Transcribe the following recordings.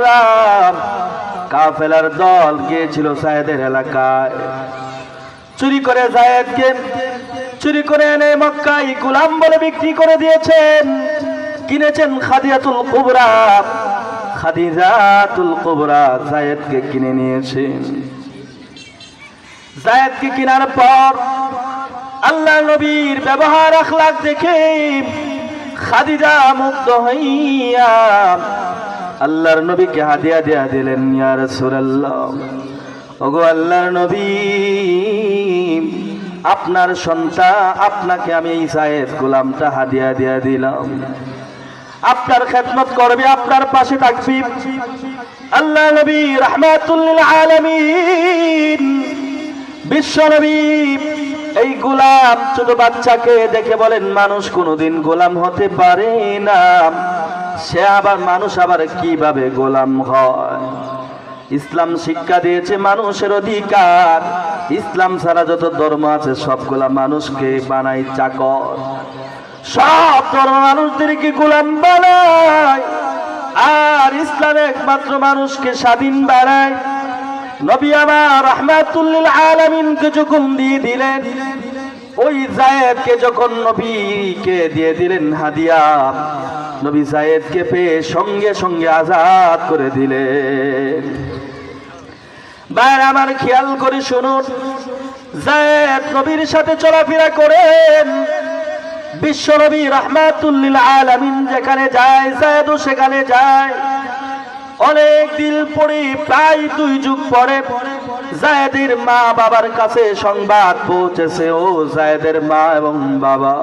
মুহাররাম কাফেলার দল গিয়েছিল সায়েদের এলাকায়। চুরি করে জায়েদকে চুরি করে এনে মক্কায় গোলাম বলে বিক্রি করে দিয়েছেন। কিনেছেন খাদিয়াতুল কুবরা। খাদিজাতুল কুবরা জায়েদকে কিনে নিয়েছেন। জায়েদকে কেনার পর আল্লাহ নবীর ব্যবহার আখলাক দেখে খাদিজা মুগ্ধ হইয়া আল্লাহর নবীকে হাদিয়া দেয়া দিলেন, ইয়া রাসূলুল্লাহ, ওগো আল্লাহর নবী, আপনার সন্তান আপনাকে আমি এই জায়েদ গোলামটা হাদিয়া দিয়া দিলাম। আপনার খেদমত করবে, আপনার পাশে থাকবি। আল্লাহ নবী রহমাতুল্লিল আলামিন, বিশ্ব নবী এই গোলাম ছোট বাচ্চাকে দেখে বলেন, মানুষ কোনোদিন গোলাম হতে পারে না। সে আবার মানুষ আবার কীভাবে গোলাম হয়? ইসলাম শিক্ষা দিয়েছে মানুষের অধিকার। ইসলাম ছাড়া যত ধর্ম আছে, সবগুলা মানুষকে বানাই চাকর। সব ধর্ম মানুষদেরকে গোলাম বানায়। আর ইসলাম একমাত্র মানুষকে স্বাধীন বানায়। নবী আমার রহমাতুল্লিল আলামিনকে যখন দিয়ে দিলেন, ওই জায়েদকে যখন নবীকে দিয়ে দিলেন হাদিয়া, নবী জায়েদকে পেয়ে সঙ্গে সঙ্গে আজাদ করে দিলেন। বাইরে আমার খেয়াল করে শুনুন, জায়েদ নবীর সাথে চলাফেরা করেন, বিশ্ব নবী রহমাতুল্লিল আলামিন যেখানে যায়, জায়েদও সেখানে যায়। অনেক দিন পরে প্রায় দুই যুগ পরে, জায়েদের মা বাবার কাছে সংবাদ পৌঁছেছে। ও জায়েদের মা এবং বাবা,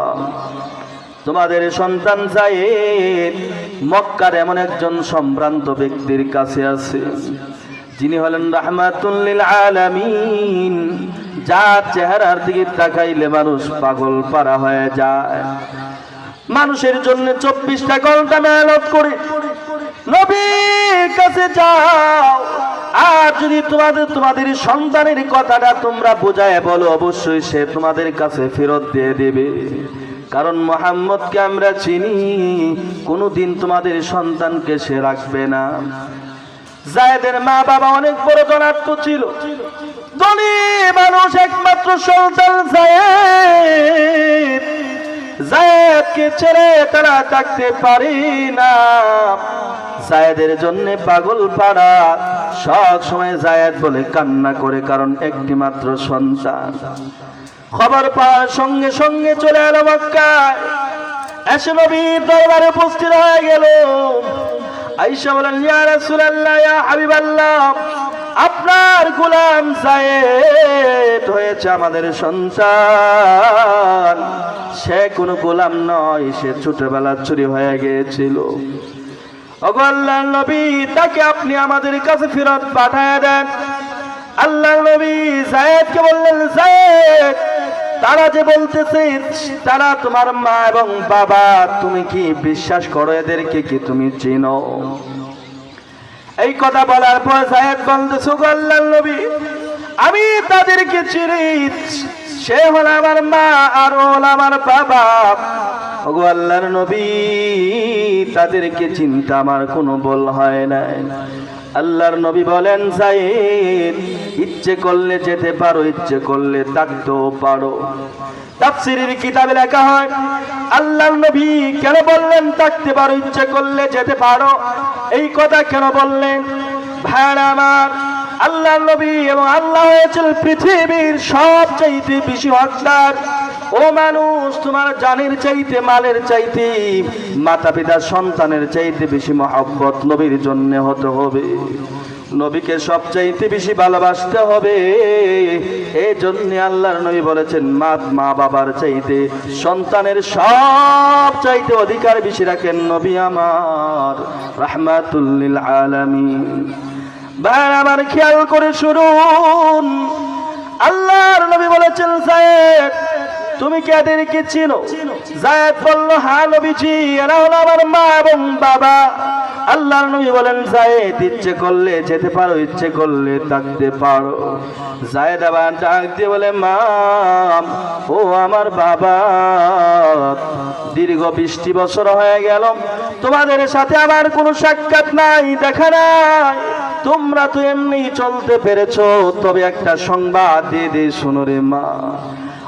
তোমাদের সন্তান জায়েদ মক্কার এমন একজন সম্ভ্রান্ত ব্যক্তির কাছে আছে। যিনি হলেন রাহমাতুল্লিল আলামিন। যার চেহারার দিকে তাকাইলে মানুষ পাগল পারা হয়ে যায়। মানুষের জন্য চব্বিশটা ঘণ্টা মেহনত করে নবীর কাছে যাও। আর যদি তোমাদের তোমাদের সন্তানের কথাটা তোমরা বোঝায় বলো, অবশ্যই সে তোমাদের কাছে ফেরত দিয়ে দেবে। কারণ মোহাম্মদকে আমরা চিনি, কোনোদিন তোমাদের সন্তানকে সে রাখবে না। জায়েদের মা বাবা অনেক বড় ধনাত্ম ছিল। ধনী মানুষ একমাত্র সন্তান জায়েদ। জায়েদকে ছেড়ে তারা থাকতে পারি না। জায়েদের জন্য পাগল পাড়া। সব সময় জায়েদ বলে কান্না করে, কারণ একটি মাত্র সন্তান। খবর পাওয়ার সঙ্গে সঙ্গে চলে এলো এসে নবীর দরবারে উপস্থিত হয়ে গেল। আইসা বলেন, ইয়া রাসূলুল্লাহ, ইয়া আপনার গোলাম জায়েদ হয়েছে আমাদের সন্তান। সে কোনো গোলাম নয়, সে ছোটবেলা চুরি হয়ে গিয়েছিল। আল্লাহর নবী, তাকে আপনি আমাদের কাছে ফেরত পাঠায় দেন। আল্লাহর নবী জায়েদকে বললেন জায়েদ তারা যে বলতেছে, তারা তোমার মা এবং বাবা, তুমি কি বিশ্বাস করো? এদেরকে কি তুমি চিনো? এই কথা বলার পর জায়েদ বলতেছে, ওগো আল্লাহর নবী, আমি তাদেরকে চিনি। সে হল আমার মা আর হল আমার বাবা। ওগো আল্লাহর নবী, তাদেরকে চিন্তা আমার কোনো বল হয় না। আল্লাহর নবী বলেন, জায়েদ, ইচ্ছে করলে যেতে পারো, ইচ্ছে করলে থাকতেও পারো। তাফসিরের কিতাবে লেখা হয়, আল্লাহর নবী কেন বললেন থাকতে পারো, ইচ্ছে করলে যেতে পারো? এই কথা কেন বললেন? ভাইরা আমার আল্লাহ নবী এবং আল্লাহ হয়েছিল পৃথিবীর সবচাইতে বেশি হকদার ও মানুষ, তোমার জানের চাইতে, মালের চাইতে মাতা পিতা সন্তানের চাইতে বেশি মহব্বত নবীর জন্য হতে হবে। নবীকে সবচাইতে বেশি ভালোবাসতে হবে। এই জন্য আল্লাহর নবী বলেছেন মা মা বাবার চাইতে, সন্তানের সব চাইতে অধিকার বেশি রাখেন নবী আমার। রাহমাতুল্লিল আলামিন। আমার খেয়াল করে শুনুন। আল্লাহর নবী বলেছেন সাহেব তুমি কি এদেরকে চিনো? জায়েদ বলল হ্যাঁ নবীজি এরা হলো আমার মা এবং বাবা। আল্লাহর নবী বলেন, জায়েদ ইচ্ছে করলে যেতে পারো, ইচ্ছে করলে থাকতে পারো। জায়েদ আবার ডাক দিয়ে বলে মা ও আমার বাবা, দীর্ঘ বৃষ্টি বছর হয়ে গেল, তোমাদের সাথে আমার কোনো সাক্ষাৎ নাই, দেখা নাই। তোমরা তো এমনি চলতে পেরেছ, তবে একটা সংবাদ দিয়ে দে, শুনো রে মা।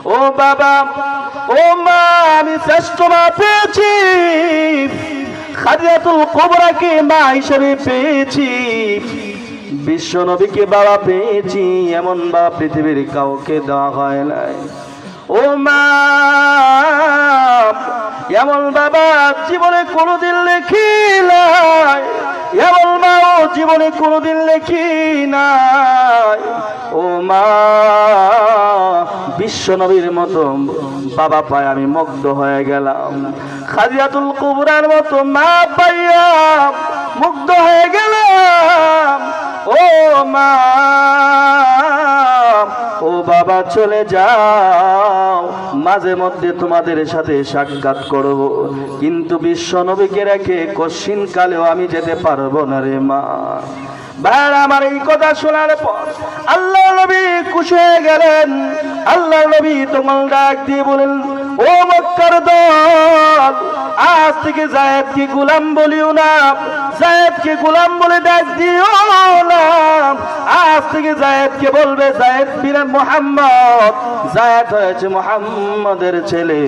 ও বাবা, ও মা, আমি শ্রেষ্ঠ মা পেয়েছি। খাদিয়াতুল কোবরাকে মা হিসেবে পেয়েছি। বিশ্ব নবীকে বাবা পেয়েছি, এমন বাবা পৃথিবীর কাউকে দেওয়া হয় নাই। ও মা এমন বাবা জীবনে কোনোদিন লেখি নাই। এমন মা ও জীবনে কোনোদিন লেখি নাই। ও মা বিশ্ব নবীর মতো বাবা পায় আমি মুগ্ধ হয়ে গেলাম। খাজিয়াতুল কুবরার মতো মা পাইয়া মুগ্ধ হয়ে গেলাম। ও মা ও বাবা, চলে যাও। মাঝে মধ্যে তোমাদের সাথে সাক্ষাৎ করব কিন্তু বিশ্ব নবীকে রেখে কশিন কালেও আমি যেতে পারব না রে মা। ভাইয়ার, আমার এই কথা শোনার পর আল্লাহ নবী হয়ে গেলেন। আল্লাহ নবী তোমার ডাক দিয়ে বলেন ও মক্কার দল, আজ থেকে জায়েদকে গোলাম বলিও না, জায়েদকে গোলাম বলে ডাক দিও না। আজ থেকে জায়েদকে বলবে, জায়েদ বিন মোহাম্মদ, জায়েদ হয়েছে মোহাম্মদের ছেলে,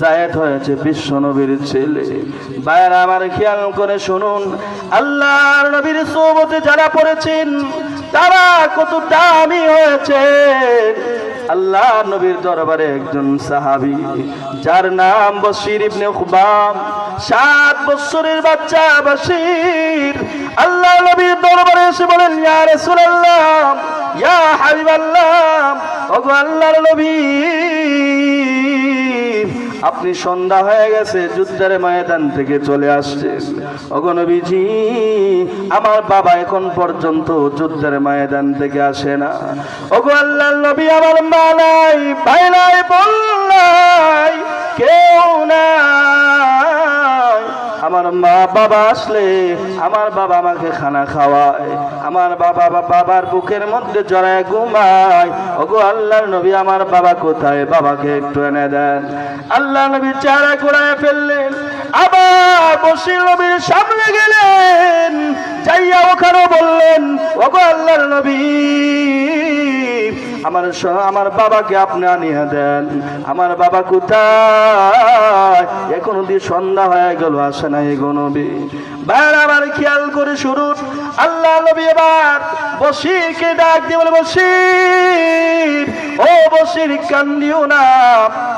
জায়েদ হয়েছে বিশ্ব নবীর ছেলে। ভাইয়ার, আমার খেয়াল করে শুনুন, আল্লাহর নবীর সোবতে যারা পড়েছেন, তারা কত দামি হয়েছে। আল্লাহ নবীর দরবারে একজন সাহাবি, যার নাম বসির ইবনে খুবাম সাত বছরের বাচ্চা বসির আল্লাহ নবীর দরবারে এসে বলেন, ইয়া রাসূলুল্লাহ, ইয়া হাবিবাল্লাহ, ওগো আল্লাহর নবী। আপনি সন্ধ্যা হয়ে গেছে, যুদ্ধের ময়দান থেকে চলে আসছে। অগণবিজি আমার বাবা এখন পর্যন্ত যুদ্ধের ময়দান থেকে আসে না। ওগো আল্লাহ নবী আমার মা নাই, ভাই নাই বল নাই, কেউ নাই। আমার মা বাবা আসলে আমার বাবা আমাকে খানা খাওয়ায়, আমার বাবা বাবার বুকের মধ্যে জড়ায় ঘুমায়। ওগো আল্লাহর নবী আমার বাবা কোথায়? বাবাকে একটু এনে দেন। আল্লাহ নবী চারা ঘোড়ায় ফেললেন। আবার বসির নবীর সামনে গেলেন। যাইয়া ওখানে বললেন, ওগো আল্লাহর নবী আমার আমার বাবাকে আপনি আনিয়ে দেন। আমার বাবা কোথায়? এখনও দিয়ে সন্ধ্যা হয়ে গেল, আসে না এগো নবী। বাইর আবার খেয়াল করে শুরু আল্লাহ নবী এবার বসিরকে ডাক দিয়ে বলে বসির ও বসির কান্দিও না।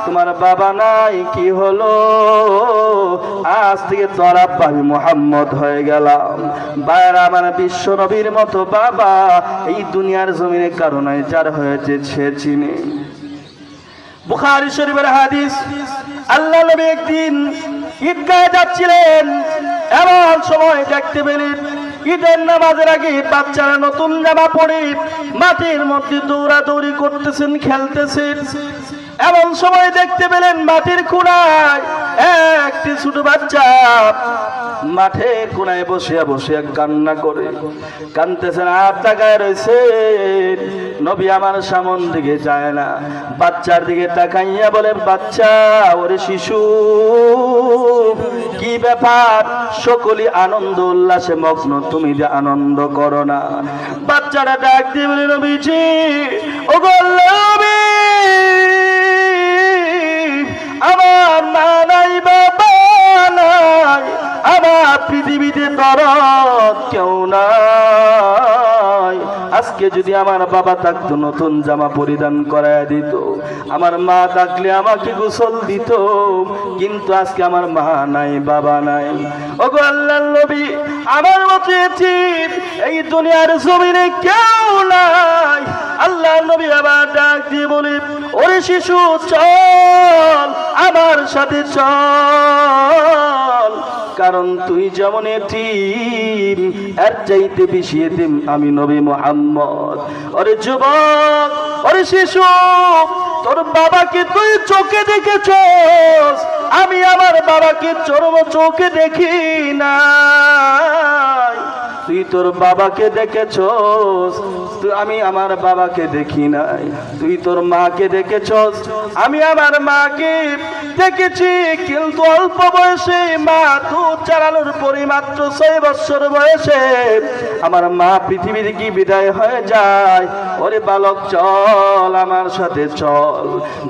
তোমার বাবা নাই, কি হলো? আজ থেকে তোর আমি মোহাম্মদ হয়ে গেলাম। বাইর আমার বিশ্ব নবীর মতো বাবা এই দুনিয়ার জমিনে কারণে যার হয়েছে সে চিনি। বুখারি শরীফের হাদিস, আল্লাহ নবী একদিন ঈদগাহে যাচ্ছিলেন এমন সময় দেখতে পেলেন ঈদের নামাজের আগে বাচ্চারা নতুন জামা পরে মাটির মধ্যে দৌড়াদৌড়ি করতেছেন, খেলতেছেন। এমন সময় দেখতে পেলেন মাটির কোনায় একটি ছোট বাচ্চা মাঠের কোনায় বসিয়া বসিয়া কান্না করে। কানতেছেন আর তাকায় রয়েছে নবী আমার সামন দিকে যায় না। বাচ্চার দিকে তাকাইয়া বলে, বাচ্চা, ওরে শিশু, কি ব্যাপার? সকলি আনন্দ উল্লাসে মগ্ন, তুমি যে আনন্দ করো না। বাচ্চারা ডাক দিয়ে বলে, নবীজি ও আমার আজকে যদি আমার বাবা থাকতো, নতুন জামা পরিধান করায় দিত, আমার মা থাকলে আমাকে গোসল দিত, কিন্তু আজকে আমার মা নাই, বাবা নাই। ওগো আল্লাহ নবী, আমার মতো এই দুনিয়ার জমিনে কেউ নাই। আল্লাহ নবী আবার ডাক দিয়ে বলি, ওরে শিশু, চল, আমার সাথে চল। কারণ তুই যেমন এতিম, এর চাইতে বেশি এতিম আমি নবী মোহাম্মদ। অরে যুবক অরে শিশু, তোর বাবাকে তুই চোখে দেখেছ আমি আমার বাবাকে চরম চোখে দেখি না। তুই তোর বাবাকে দেখেছস? তুই, আমি আমার বাবাকে দেখি নাই। তুই তোর মাকে দেখেছস? আমি আমার মাকে দেখেছি, কিন্তু অল্প বয়সে মা দুধ চালানোর পরে মাত্র ছয় বছর বয়সে আমার মা পৃথিবীর কি বিদায় হয়ে যায়? ওরে বালক, চল আমার সাথে চল।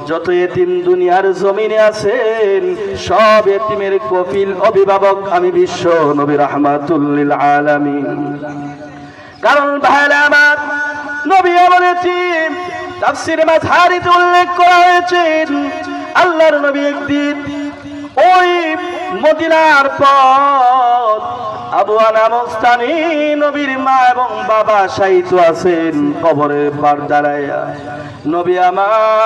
যত এতিম দুনিয়ার জমিনে আছেন, সব এতিমের কফিল অভিভাবক আমি বিশ্ব নবী রহমাতুল্লিল আলামিন। কারণ ভাইরা আমার নবী বলেছি তাফসিরে মাঝারিতে উল্লেখ করা হয়েছে। আল্লাহর নবী একদিন ওই মদিনার পথ আবু আনামস্তানি নবীর মা এবং বাবা সাহিত্য আছেন কবরের পার দাঁড়াইয়া। নবী আমার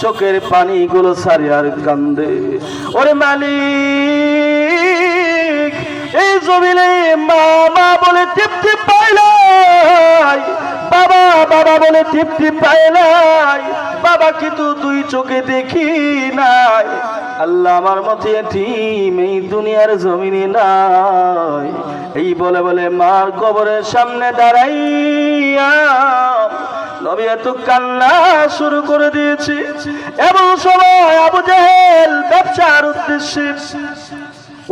চোখের পানিগুলো সারিয়ার কান্দে। ওরে মালিক! এই জমিনে মা মা বলে তৃপ্তি পাইলাই বাবা বাবা বলে তৃপ্তি পাইলাই বাবা কিন্তু তুই চোখে দেখি নাই। আল্লাহ আমার মতে এটিম এই দুনিয়ার জমিনে নাই। এই বলে বলে মার কবরের সামনে দাঁড়াইয়া নবী এত কান্না শুরু করে দিয়েছে। এবং সময় আবু জাহেল ব্যবসার উদ্দেশ্যে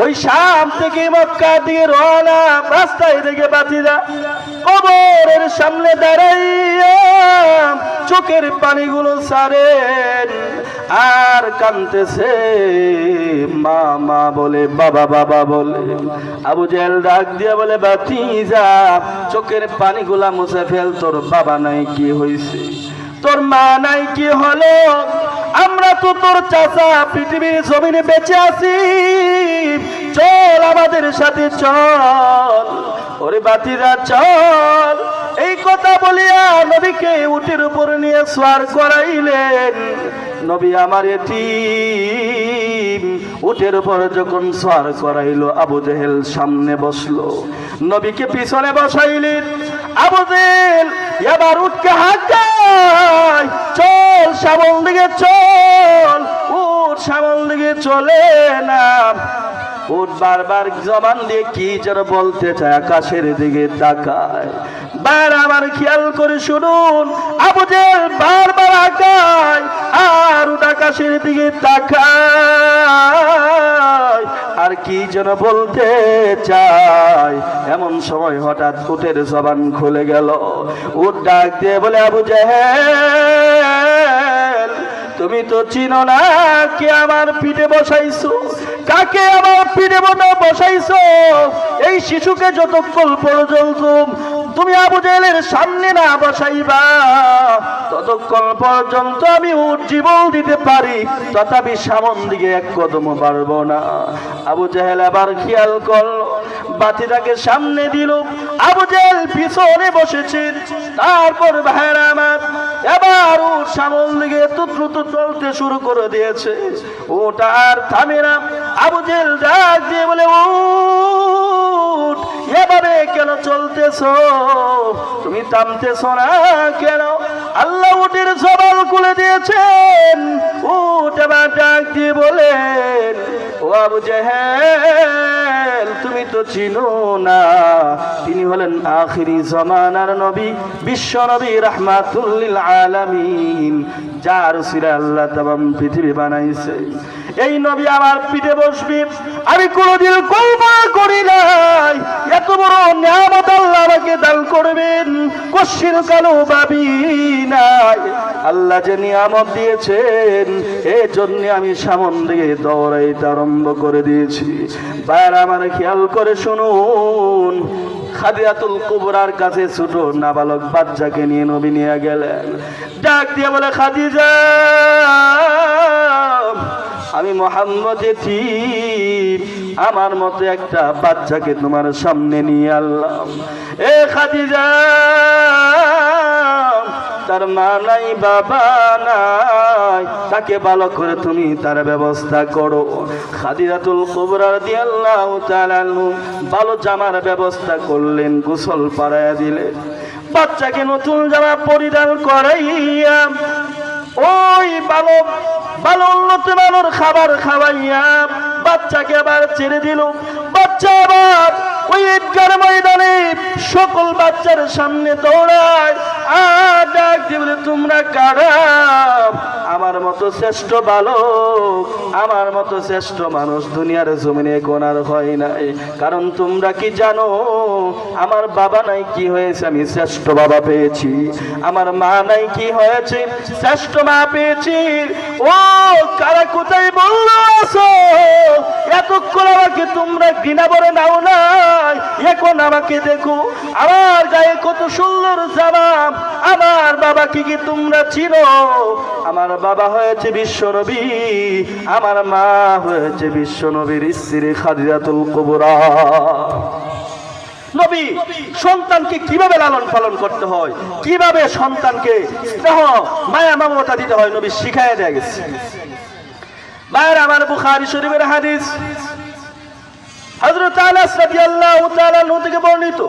ওই শাম থেকে মক্কা দিয়ে রওনা, রাস্তায় দেখে বাতিরা কবরের সামনে দাঁড়াইয়া চোখের পানিগুলো সারেন আর কানতেছে মা মা বলে, বাবা বাবা বলে, আবু জেল ডাক দিয়া বলে বাতি যা চোখের পানিগুলা মুছে ফেল, তোর বাবা নাই, কি হইছে? তোর মা নাই কি হলো? আমরা তো তোর চাচা, পৃথিবীর জমিনে বেঁচে আছি। চল আমাদের সাথে চল। ওরে বাতিরা, চল। এই কথা বলিয়া নবীকে উটের উপর নিয়ে সোয়ার করাইলেন। নবী আমার এটি উটের উপর যখন সোয়ার করাইলো, আবু জেহেল সামনে বসল। নবীকে পিছনে বসাইলেন। আবু জেহেল এবার উঠকে হাঁকায় চল সামল দিকে চল, উঠ সামল দিকে চলে না। উঠ বারবার জবান দিয়ে কি যেন বলতে চায়, আকাশের দিকে তাকায়। বার আবার খেয়াল করে শুনুন আবু জেল আকায় আর আকাশের দিকে তাকায়। আর কি যেন বলতে চায়, এমন সময় হঠাৎ উটের জবান খুলে গেল। উট ডাক দিয়ে বলে, আবু জাহেল, তুমি তো চিনো না কে আমার পিঠে বসাইছো? কাকে আমার পিঠে বসাইছো? এই শিশুকে যতক্ষণ পর্যন্ত তুমি আবু জেলের সামনে না বসাইবা ততক্ষণ পর্যন্ত আমি উজ্জীবন দিতে পারি, তথাপি সামন দিকে এক কদম পারব না। আবু জাহেল আবার খেয়াল করল, বাতিটাকে সামনে দিল। আবু জেল পিছনে বসেছেন তারপর ভাইরা আমার এবার ওর সামন দিকে দ্রুত চলতে শুরু করে দিয়েছে। ওটা আর থামে না। আবু জেল ডাক দিয়ে বলে উঠ এবারে কেন চলতেছ? তুমি থামতেছ না কেন? আল্লাহ উটের সবাল খুলে দিয়েছেন। উঠে এবার ডাক দিয়ে বলেন, ও আবু জাহেল, তুমি তো চিনো না। তিনি হলেন আখিরি জমানার নবী, বিশ্ব নবী রহমাতুল্লিল আলামিন, যার সিরা আল্লাহ তাম পৃথিবী বানাইছে। এই নবী আমার পিঠে বসবি। আমি কোনোদিন কল্পনা করি নাই। এত বড় নিয়ামত আল্লাহ আমাকে দান করবেন। কশির কালো ভাবি নাই। আল্লাহ যে নিয়ামত দিয়েছেন এই জন্য আমি সামন দিকে দৌড়াইতে আরম্ভ করে দিয়েছি। বাইর আমার খেয়াল করে শুনুন। খাদিয়াতুল কুবরার কাছে ছোট নাবালক বাচ্চাকে নিয়ে নবী নিয়ে গেলেন। ডাক দিয়ে বলে, খাদিজা আমি মোহাম্মদ আমার মতো একটা বাচ্চাকে তোমার সামনে নিয়ে আনলাম এ খাদিজা, তার মা নাই, বাবা নাই। তাকে ভালো করে তুমি তার ব্যবস্থা করো। খাদিরাতুল কুবরা রাদিয়াল্লাহু তাআলা আনহু ভালো জামার ব্যবস্থা করলেন, গোসল পাড়ায়া দিলেন। বাচ্চাকে নতুন জামা পরিধান করাইয়া ওই বালক ভালো উন্নত মানের খাবার খাওয়াইয়া বাচ্চাকে আবার ছেড়ে দিল। বাচ্চা আবার ওই ঈদগার ময়দানে সকল বাচ্চার সামনে দৌড়ায় ডাক বলে তোমরা কারা? আমার মতো শ্রেষ্ঠ বালক, আমার মতো শ্রেষ্ঠ মানুষ দুনিয়ার জমিনে কোনার হয় নাই। কারণ তোমরা কি জানো, আমার বাবা নাই কি হয়েছে, আমি শ্রেষ্ঠ বাবা পেয়েছি। আমার মা নাই কি হয়েছে, শ্রেষ্ঠ মা পেয়েছি। ও, কারা কোথায় বলল এতক্ষণ আমাকে তোমরা ঘৃণা বলে নাও নাই এখন আমাকে দেখো, আমার গায়ে কত সুন্দর জামা আমার বাবা কি তোমরা চিনো? আমার বাবা হয়েছে বিশ্বনবী আমার মা হয়েছে বিশ্বনবীর স্ত্রী খাদিজাতুল কুবরা। নবী, সন্তানকে কীভাবে লালন পালন করতে হয়? কীভাবে সন্তানকে স্নেহ, মায়া, মমতা দিতে হয়? নবী শিখাই দেয়া গেছে। বাইরে আমার বুখারি শরীফের হাদিস। হযরত আনাস রাদিয়াল্লাহু তাআলা আনহু থেকে বর্ণিত,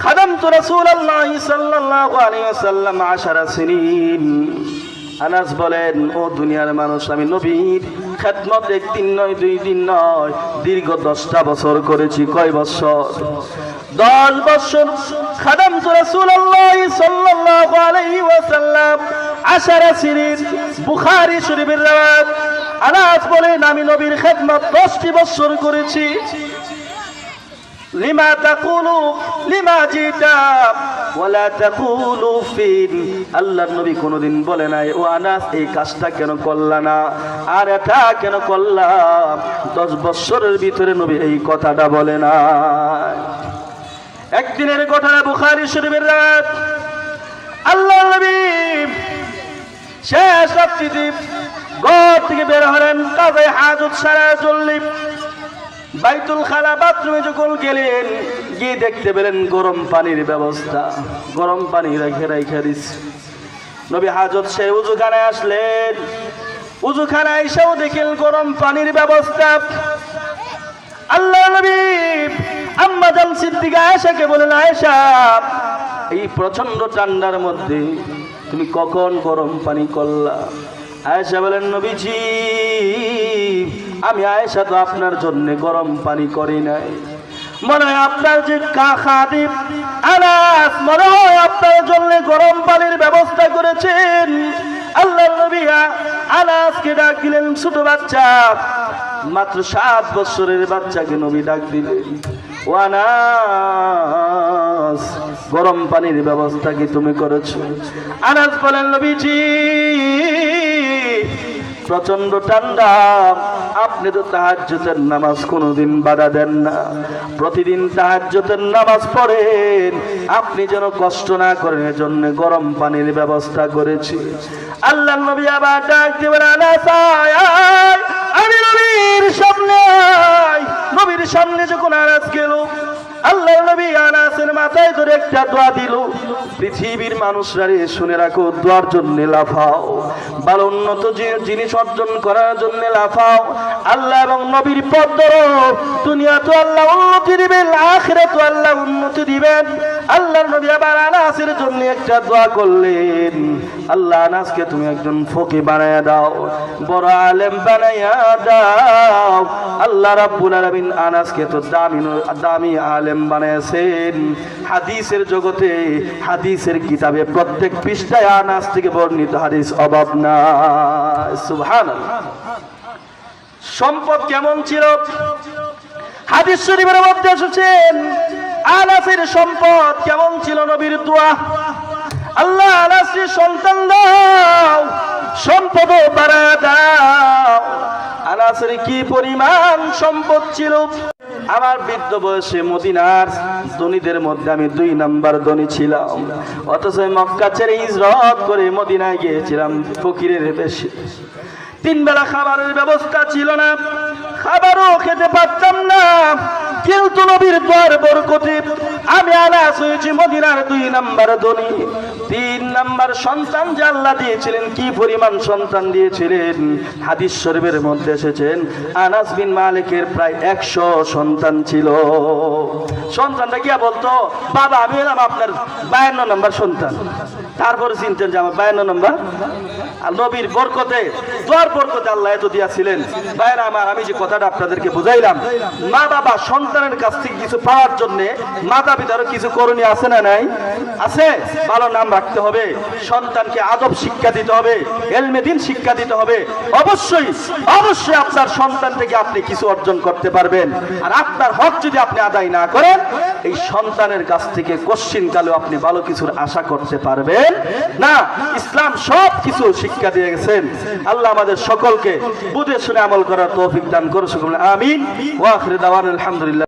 খাদামতু রাসূলুল্লাহ সাল্লাল্লাহু আলাইহি ওয়াসাল্লাম 10 সিনিন। আনাস বলেন, ও দুনিয়ার মানুষ, আমি নবীর খেদমত একদিন নয়, দুই দিন নয়, দীর্ঘ দশটা বছর করেছি, কয় বছর? দশ বছর খাদাম রাসূলুল্লাহ সাল্লাল্লাহু আলাইহি ওয়াসাল্লাম আশারা সিরিন বুখারী শরীফের রাওয়াত আনাস বলেন আমি নবীর খেদমত দশটি বছর করেছি। লিমা আল্লাহর নবী বলে ও এই কাজটা কেন করলা না? আর এটা কেন দশ বছরের ভিতরে নবী এই কথাটা বলে না একদিনের ঘটনা বুখারী শরীফের রাত। আল্লাহ নবী শেষ ঘর থেকে বের হলেন কাজে হাজত সারা চল্লি বাইতুল খালা বাথরুমে যখন গেলেন, গিয়ে দেখতে পেলেন গরম পানির ব্যবস্থা। গরম পানি রেখে রেখে দিস। নবী হাজত সে উজুখানায় আসলেন। উজুখানায় এসেও দেখেন গরম পানির ব্যবস্থা। আল্লাহ নবী আম্মা জান সিদ্দিকা আয়েশাকে বলেন আয়েশা, এই প্রচণ্ড ঠান্ডার মধ্যে তুমি কখন গরম পানি করলা? আয়েশা বলেন, নবীজি, আমি আয়েশা তো আপনার জন্য গরম পানি করি নাই। মনে হয় আপনার যে কাখাদিব আনাস, মনে হয় আপনার জন্য গরম পানির ব্যবস্থা করেছেন। আল্লাহ নবী আনাসকে ডাক দিলেন, ছোট বাচ্চা, মাত্র সাত বছরের বাচ্চাকে নবী ডাক দিলেন। ও আনাস গরম পানির ব্যবস্থা কি তুমি করেছ? আনাস বলেন, নবীজি প্রচণ্ড ঠান্ডা। আপনি তো তাহাজ্জুদের নামাজ কোনোদিন বাধা দেন না। প্রতিদিন তাহাজ্জুদের নামাজ পড়েন। আপনি যেন কষ্ট না করেন, এজন্য গরম পানির ব্যবস্থা করেছি। আল্লাহ নবী আবার ডাক দেবেন আমি নবীর সামনে। নবীর সামনে যখন আনাস গেল আল্লাহ নবী আনাসের মাথায় ধরে একটা দোয়া দিল, পৃথিবীর মানুষরা রে, শুনে রাখো, দোয়ার জন্য লাফাও। ভালো উন্নত জিনিস অর্জন করার জন্য লাফাও। আল্লাহ এবং নবীর পদ ধরো। দুনিয়া তো আল্লাহ উন্নতি দিবেন আখেরে তো আল্লাহ উন্নতি দিবেন। আল্লাহর নবী আবার আনাসের জন্য একটা দোয়া করলেন। আল্লাহ আনাসকে তুমি একজন ফকি বানায়া দাও, বড় আলেম বানাইয়া দাও। আল্লাহ রাব্বুল আলামিন আনাসকে তো দামি দামি আলেম বানাইছেন হাদিসের জগতে, হাদিসের কিতাবে প্রত্যেক পৃষ্ঠায় আনাস থেকে বর্ণিত হাদিস অভাব না সুবহানাল্লাহ। সম্পদ কেমন ছিল? হাদিস শরীফের মধ্যে এসেছেন আনাসের সম্পদ কেমন ছিল নবীর দোয়া? আল্লাহ আনাসের সন্তান দাও, সম্পদ বাড়া দাও। আনাসের কি পরিমাণ সম্পদ ছিল? আমার বৃদ্ধ বয়সে মদিনার ধনীদের মধ্যে আমি দুই নাম্বার ধনী ছিলাম। অথচ মক্কা ছেড়ে ইজরত করে মদিনায় গিয়েছিলাম, ফকিরের বেশি। তিন বেলা খাবারের ব্যবস্থা ছিল না, খাবারও খেতে পারতাম না। কিন্তু নবীর দ্বার বরকতে। আমি আনাস হয়েছি মদিনার দুই নাম্বার ধনী। তিন নাম্বার সন্তান যে আল্লাহ দিয়েছিলেন, কি পরিমাণ সন্তান দিয়েছিলেন? হাদিস শরীফের মধ্যে এসেছেন, আনাস বিন মালিকের প্রায় একশো সন্তান ছিল। সন্তানটা গিয়া বলতো? বাবা, আমি এলাম আপনার বায়ান্ন নম্বর সন্তান। তারপরে চিনতেন যে আমার বায়ান্ন নম্বর। আর নবীর বরকতে, দোয়ার বরকতে আল্লাহ এত দিয়াছিলেন। ভাইরা আমার, আমি যে কথাটা আপনাদেরকে বুঝাইলাম মা বাবা সন্তানের কাছ থেকে কিছু পাওয়ার জন্য মাতা পিতারও কিছু করণীয় আছে না নাই? আছে? ভালো নাম রাখতে হবে, সন্তানকে আদব শিক্ষা দিতে হবে এলমেদিন শিক্ষা দিতে হবে। অবশ্যই অবশ্যই আপনার সন্তান থেকে আপনি কিছু অর্জন করতে পারবেন। আর আপনার হক যদি আপনি আদায় না করেন, এই সন্তানের কাছ থেকে কশ্চিন কালেও আপনি ভালো কিছুর আশা করতে পারবেন না, ইসলাম সব কিছু শিক্ষা দিয়ে গেছেন। আল্লাহ আমাদের সকলকে বুঝে শুনে আমল করার তৌফিক দান করুন আমিন। ওয়াখির দাওয়ান, আলহামদুলিল্লাহ।